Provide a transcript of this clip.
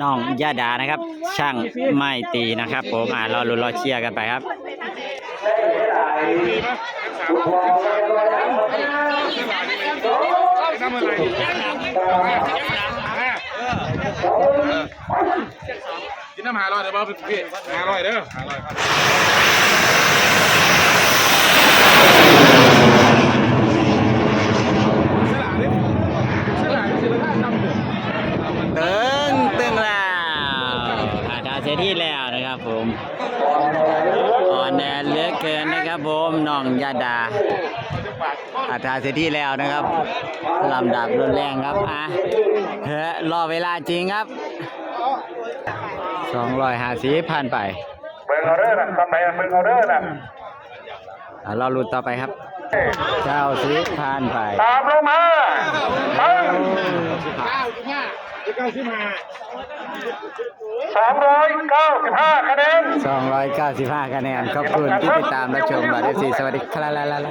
น้องยาดานะครับ ช่างไม่ตีนะครับ ผมอ่ารอรุนรอเชียร์กันไปครับกินน้ำหาลอยเด้อบ่พี่หาลอยเด้อหาลอยครับตึงตึงแล้วอาดาเสียที่แล้วนะครับผมอ่อนแอเหลือเกินนะครับผมน้องยาดาอาดาเสียที่แล้วนะครับลำดับรุนแรงครับอะเฮ้ยรอเวลาจริงครับสองร้อยห้าสิบผ่านไปเบิ่งเอาเด้อนะทำไมเบิ่งเอาเด้อนะอะรอลุ้นต่อไปครับเจ้าสิบผ่านไป ตามลงมาเบิ่งสามร้อยเก้าสิบห้า 295 คะแนน 295 คะแนน ขอบคุณที่ติดตามรับชมบาร์เดซีสวัสดีครับ